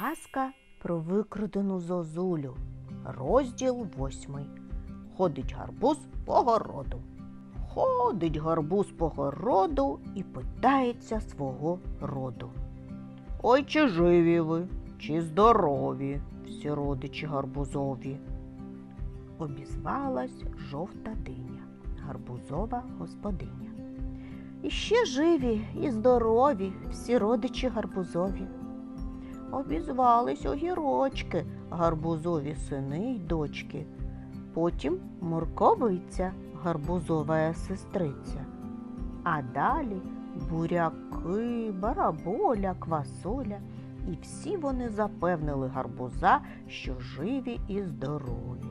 Казка про викрадену зозулю. Розділ восьмий. Ходить гарбуз по городу. Ходить гарбуз по городу і питається свого роду. Ой, чи живі ви, чи здорові, всі родичі гарбузові. Обізвалась жовта диня, гарбузова господиня. І ще живі і здорові всі родичі гарбузові. Обізвались огірочки, гарбузові сини й дочки. Потім морковиця, гарбузова сестриця. А далі буряки, бараболя, квасоля. І всі вони запевнили гарбуза, що живі і здорові.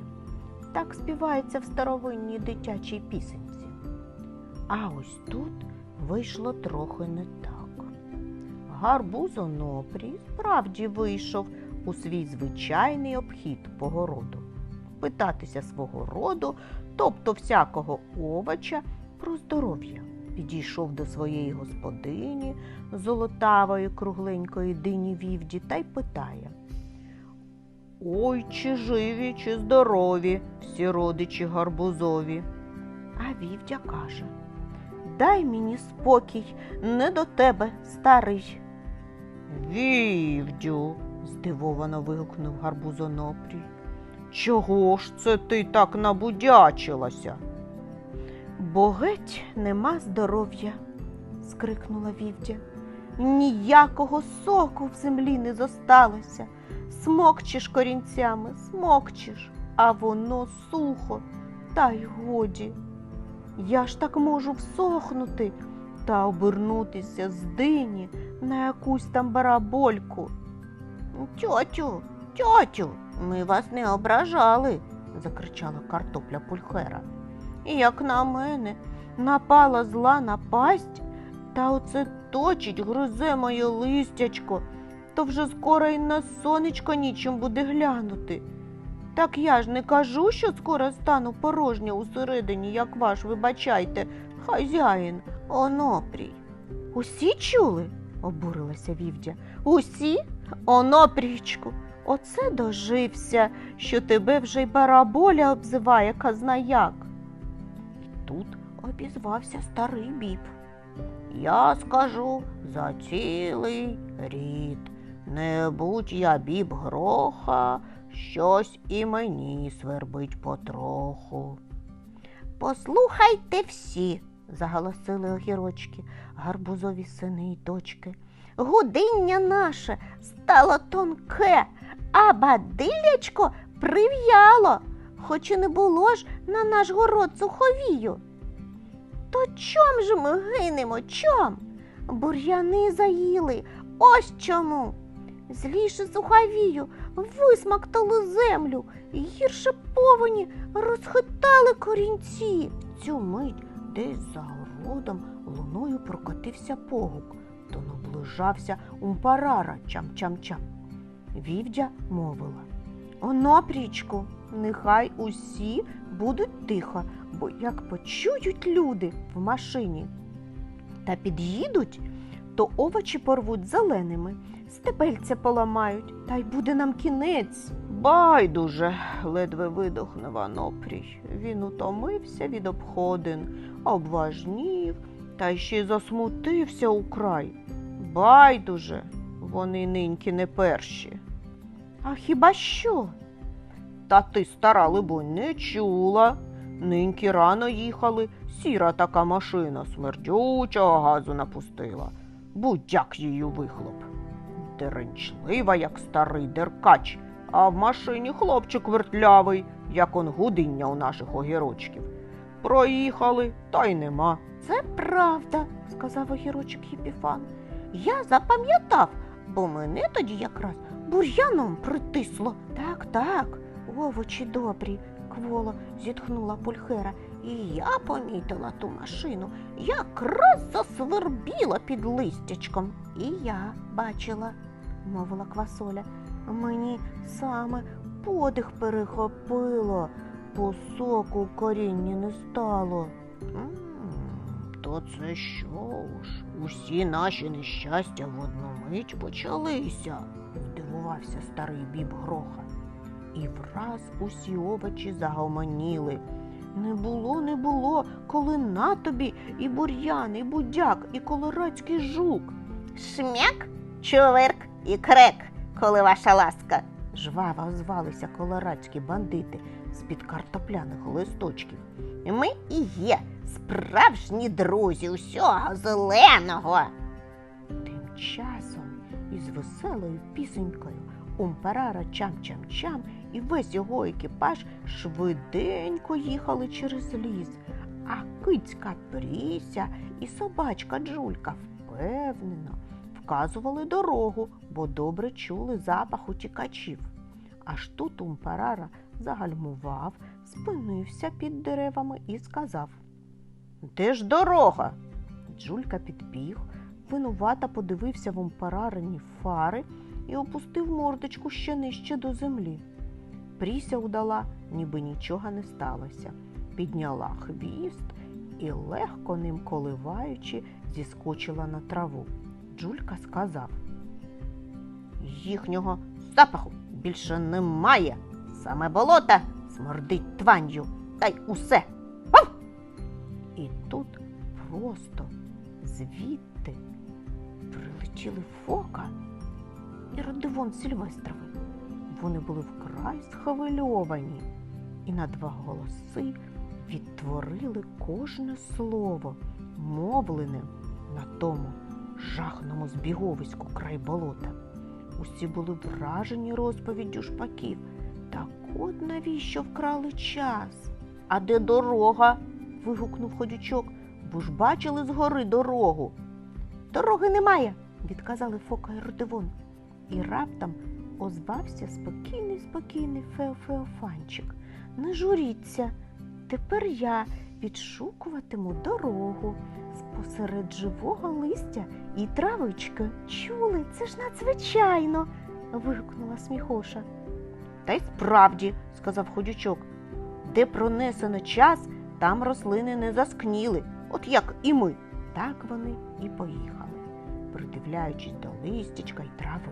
Так співається в старовинній дитячій пісенці. А ось тут вийшло трохи не так. Гарбуз Онопрій справді вийшов у свій звичайний обхід по городу. Питатися свого роду, тобто всякого овоча, про здоров'я. Підійшов до своєї господині золотавої кругленької дині вівді та й питає. Ой, чи живі, чи здорові всі родичі гарбузові. А вівдя каже Дай мені спокій, не до тебе, старий. Вівдю, здивовано вигукнув гарбузонопрій. Чого ж це ти так набудячилася? Бо геть нема здоров'я, скрикнула вівдя. Ніякого соку в землі не зосталося. Смокчеш корінцями, смокчеш, а воно сухо, та й годі. Я ж так можу всохнути та обернутися з дині на якусь там барабольку. Тьотю, тьотю, ми вас не ображали, закричала картопля пульхера. І як на мене напала зла напасть, та оце точить гризе моє листячко, то вже скоро й на сонечко нічим буде глянути. Так я ж не кажу, що скоро стану порожня усередині, як ваш, вибачайте, хазяїн Онопрій. Усі чули? обурилася вівдя. Усі? Онопрічку, оце дожився, що тебе вже й бараболя обзиває казна як. І тут обізвався старий біб. Я скажу за цілий рід. Не будь я біб гроха, щось і мені свербить потроху. Послухайте всі, заголосили огірочки, гарбузові сини й дочки. Гудиння наше стало тонке, а бадилячко прив'яло, хоч і не було ж на наш город суховію. То чом же ми гинемо? Чом? Бур'яни заїли. Ось чому. Зліше суховію висмактали землю, гірше повені розхитали корінці. Цю мить десь за городом луною прокотився погук, то наближався умпарара чам-чам-чам. Вівдя мовила Онопрічку, нехай усі будуть тихо, бо як почують люди в машині та під'їдуть, то овочі порвуть зеленими, стебельця поламають, та й буде нам кінець. Байдуже, ледве видохнув Анопрій. Він утомився від обходин, обважнів та ще й засмутився украй. Байдуже, вони ниньки не перші. А хіба що? Та ти, стара, либонь, не чула. Ниньки рано їхали, сіра така машина смердючого газу напустила. Будь-як її вихлоп. Деренчлива, як старий деркач, а в машині хлопчик вертлявий, як он гудиння у наших огірочків. Проїхали, та й нема. Це правда, сказав огірочок Єпіфан. Я запам'ятав, бо мене тоді якраз бур'яном притисло. Так, так, овочі добрі, кволо зітхнула пульхера. І я помітила ту машину, якраз засвербіла під листячком. І я бачила, мовила квасоля. Мені саме подих перехопило, по соку корінні не стало. То це що ж? Усі наші нещастя в одну мить почалися. здивувався старий біб гроха. І враз усі овочі загомоніли. Не було, не було, коли на тобі і бур'ян, і будяк, і колорадський жук. Шмяк, чуверк і крек, коли ваша ласка. Жваво озвалися колорадські бандити з-під картопляних листочків. Ми і є справжні друзі усього зеленого. Тим часом із веселою пісенькою Умперара чам-чам-чам і весь його екіпаж швиденько їхали через ліс, а кицька Пріся і собачка Джулька впевнено вказували дорогу, бо добре чули запах утікачів. Аж тут Умперара загальмував, спинився під деревами і сказав Де ж дорога? Джулька підбіг, винувато подивився в Умперарині фари і опустив мордочку ще нижче до землі. Пріся удала, ніби нічого не сталося, підняла хвіст і, легко ним коливаючи, зіскочила на траву. Джулька сказав Їхнього запаху більше немає. Саме болота смердить тванью, та й усе. Ау! І тут просто звідти прилетіли фока і Родивон Сільвестровий. Вони були вкрай схвильовані і на два голоси відтворили кожне слово, мовлене на тому жахному збіговиську край болота. Усі були вражені розповіддю шпаків. Так от навіщо вкрали час? А де дорога? вигукнув ходючок, бо ж бачили згори дорогу. Дороги немає, відказали Фока і Родивон. І раптом озвався спокійний, спокійний Феофеофанчик. Не журіться, тепер я відшукуватиму дорогу посеред живого листя і травички. Чули, це ж надзвичайно. вигукнула сміхоша. Та й справді, сказав ходючок, де пронесено час, там рослини не заскніли, от як і ми. Так вони і поїхали, придивляючись до листячка й трави.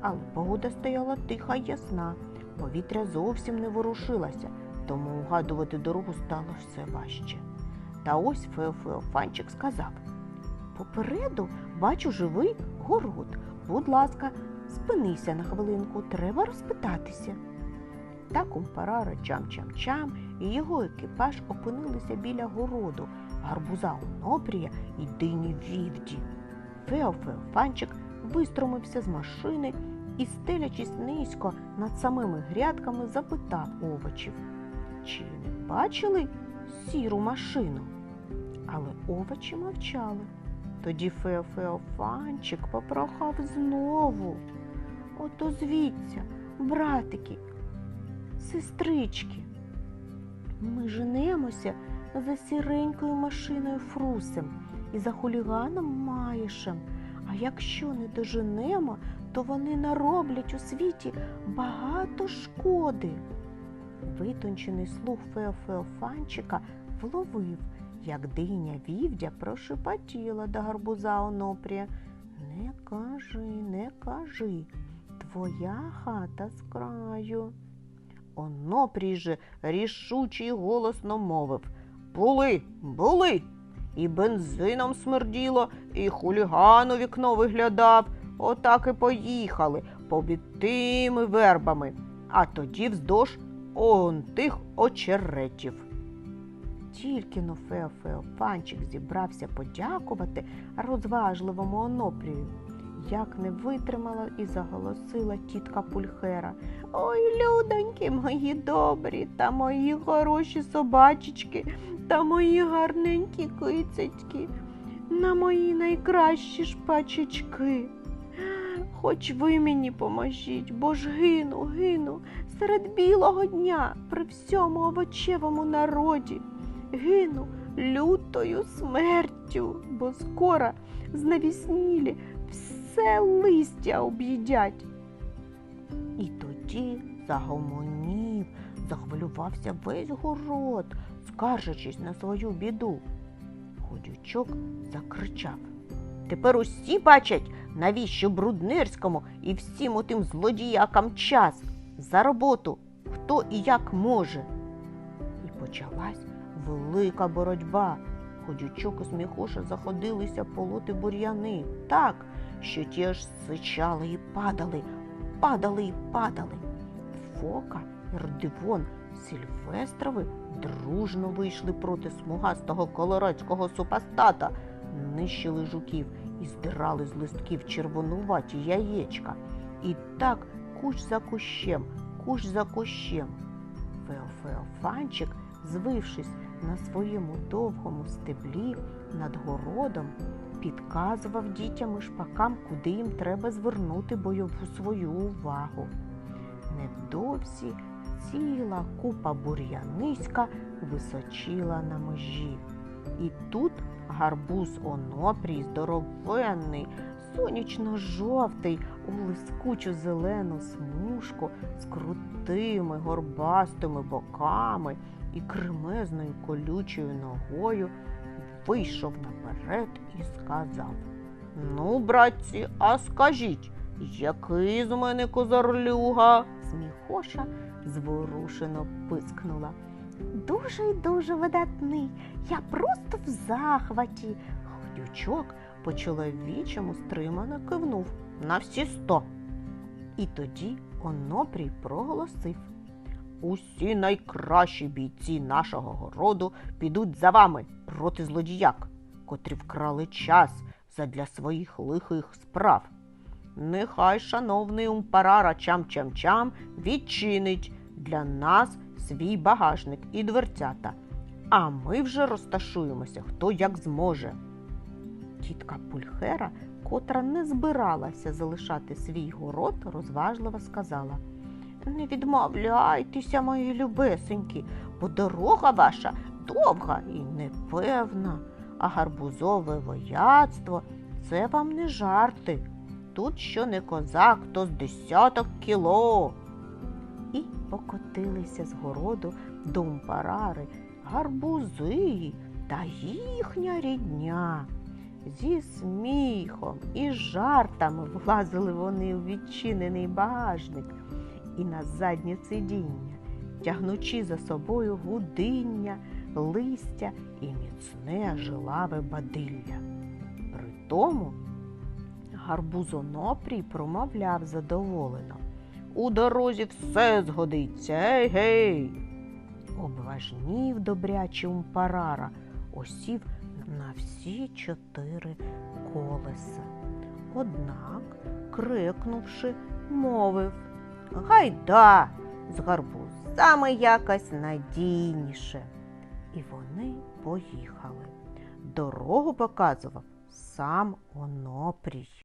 Але погода стояла тиха й ясна, повітря зовсім не ворушилося, тому угадувати дорогу стало все важче. Та ось Феофеофанчик сказав Попереду бачу живий город. Будь ласка, спинися на хвилинку, треба розпитатися. Так Умпарара чам-чам-чам і його екіпаж опинилися біля городу, гарбуза Онопрія і дині Вівді. Феофеофанчик вистромився з машини і, стелячись низько над самими грядками, запитав овочів, чи не бачили сіру машину? Але овочі мовчали. Тоді Феофеофанчик попрохав знову. Ото звіться, братики, сестрички. Ми женемося за сіренькою машиною Фрусем і за хуліганом Маєшем. А якщо не доженемо, то вони нароблять у світі багато шкоди. Витончений слух Феофеофанчика вловив, як диня вівдя прошепотіла до гарбуза Онопрія. Не кажи, не кажи, твоя хата з краю. Онопрій же рішуче й голосно мовив Були, були. І бензином смерділо, і хуліган у вікно виглядав. Отак і поїхали побід тими вербами, а тоді вздовж он тих очеретів. Тільки но Феофеофанчик зібрався подякувати розважливому Онопрію, як не витримала і заголосила тітка Пульхера. Ой, людоньки, мої добрі та мої хороші собачечки та мої гарненькі кицечки, на мої найкращі шпачечки. Хоч ви мені поможіть, бо ж гину, гину серед білого дня при всьому овочевому народі. Гину лютою смертю, бо скоро знавіснілі все листя об'їдять. І тоді загомонів, захвилювався весь город, скаржачись на свою біду. Ходючок закричав Тепер усі бачать, навіщо Бруднирському і всім отим злодіякам час. За роботу, хто і як може. І почалась велика боротьба. Ходючок і сміхоша заходилися полоти бур'яни так, що ті аж сичали і падали, падали і падали. Фока, Ердивон, Сільвестрови дружно вийшли проти смугастого колорадського супостата, нищили жуків і здирали з листків червонуваті яєчка. І так кущ за кущем, кущ за кущем. Феофеофанчик, звившись на своєму довгому стеблі над городом, підказував дітям і шпакам, куди їм треба звернути бойову свою увагу. Невдовзі ціла купа бур'яниська височила на межі. І тут гарбуз онопрій здоровенний, сонячно-жовтий, у лискучу зелену смужку з крутими горбастими боками і кремезною колючою ногою вийшов наперед і сказав Ну, братці, а скажіть, який з мене козарлюга? Сміхоша зворушено пискнула. Дуже й дуже видатний. Я просто в захваті. Ходючок по чоловічому стримано кивнув на всі сто. І тоді Онопрій проголосив. Усі найкращі бійці нашого городу підуть за вами проти злодіяк, котрі вкрали час задля своїх лихих справ. Нехай шановний умпарара чам-чам-чам відчинить для нас свій багажник і дверцята, а ми вже розташуємося хто як зможе. Тітка Пульхера, котра не збиралася залишати свій город, розважливо сказала Не відмовляйтеся, мої любесенькі, бо дорога ваша довга і непевна, а гарбузове вояцтво це вам не жарти. Тут що не козак, то з десяток кіло. Покотилися з городу до Умпарари гарбузи та їхня рідня. Зі сміхом і жартами влазили вони у відчинений багажник і на заднє сидіння, тягнучи за собою гудиння, листя і міцне жилаве бадилля. При тому гарбузонопрій промовляв задоволено. У дорозі все згодиться, гей гей. Обважнів добрячий умпарара, осів на всі чотири колеса. Однак, крикнувши, мовив Гайда, з гарбузами якось надійніше. І вони поїхали. Дорогу показував сам Онопрій.